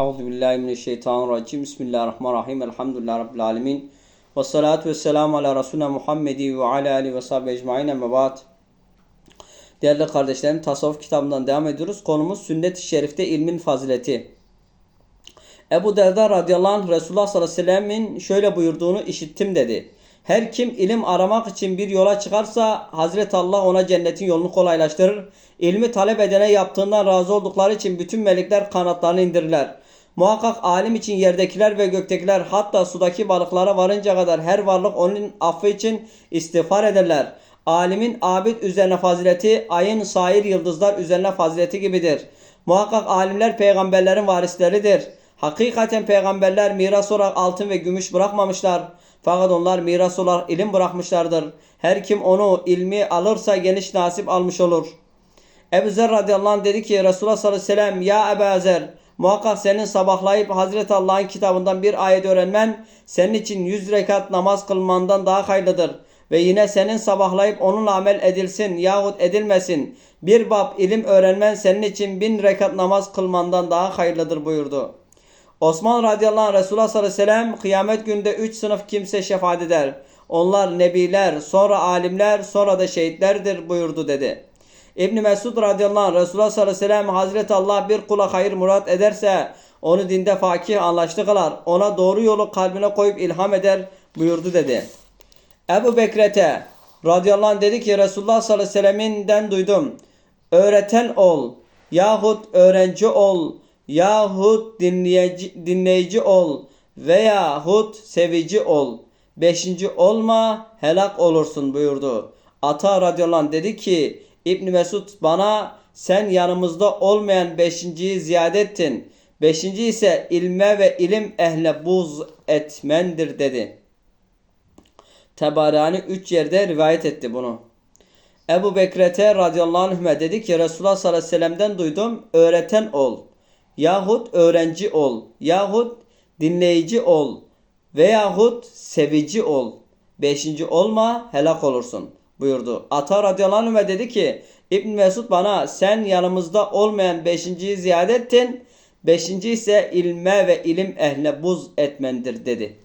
Euzu billahi mineşşeytanirracim. Bismillahirrahmanirrahim. Elhamdülillahi rabbil alamin. Ves salatu vesselamu ala resulina Muhammedi ve ala alihi ve sahbihi ecmaîn. Amma ba'd. Değerli kardeşlerim, tasavvuf kitabından devam ediyoruz. Konumuz sünnet-i şerifte ilmin fazileti. Ebu Derda radıyallahu anh Resulullah sallallahu aleyhi ve sellemin şöyle buyurduğunu işittim dedi. Her kim ilim aramak için bir yola çıkarsa Hazreti Allah ona cennetin yolunu kolaylaştırır. İlmi talep edene yaptığından razı oldukları için bütün melekler kanatlarını indirirler. Muhakkak alim için yerdekiler ve göktekiler hatta sudaki balıklara varınca kadar her varlık onun affı için istiğfar ederler. Alimin abid üzerine fazileti ayın sair yıldızlar üzerine fazileti gibidir. Muhakkak alimler peygamberlerin varisleridir. Hakikaten peygamberler miras olarak altın ve gümüş bırakmamışlar. Fakat onlar miras olarak ilim bırakmışlardır. Her kim onu ilmi alırsa geniş nasip almış olur. Ebu Zer radıyallahu anh dedi ki Resulullah sallallahu aleyhi ve sellem ya Ebu Zer muhakkak senin sabahlayıp Hazreti Allah'ın kitabından bir ayet öğrenmen senin için yüz rekat namaz kılmandan daha hayırlıdır. Ve yine senin sabahlayıp onunla amel edilsin yahut edilmesin. Bir bab ilim öğrenmen senin için bin rekat namaz kılmandan daha hayırlıdır buyurdu. Osman radıyallahu anh Resulullah sallallahu aleyhi ve sellem kıyamet günde üç sınıf kimse şefaat eder. Onlar nebiler, sonra alimler, sonra da şehitlerdir buyurdu dedi. İbn Mesud radıyallahu anh Resulullah sallallahu aleyhi ve sellem Hazreti Allah bir kula hayır murat ederse onu dinde fakih anlaştı kılar. Ona doğru yolu kalbine koyup ilham eder buyurdu dedi. Ebu Bekrete radıyallahu anh dedi ki Resulullah sallallahu aleyhi ve selleminden duydum. Öğreten ol yahut öğrenci ol yahut dinleyici, dinleyici ol veyahut sevici ol. Beşinci olma helak olursun buyurdu. Ata radıyallahu anh dedi ki İbn Mesud bana sen yanımızda olmayan beşinciyi ziyade ettin. Beşinci ise ilme ve ilim ehline buz etmendir dedi. Tebarani üç yerde rivayet etti bunu. Ebu Bekrete radıyallahu anhüme dedi ki Resulullah sallallahu aleyhi ve sellem'den duydum öğreten ol yahut öğrenci ol yahut dinleyici ol veyahut sevici ol. Beşinci olma helak olursun buyurdu. Ata radıyallahu anh dedi ki İbn Mesud bana sen yanımızda olmayan beşinciyi ziyade ettin. Beşinci ise ilme ve ilim ehline buz etmendir dedi.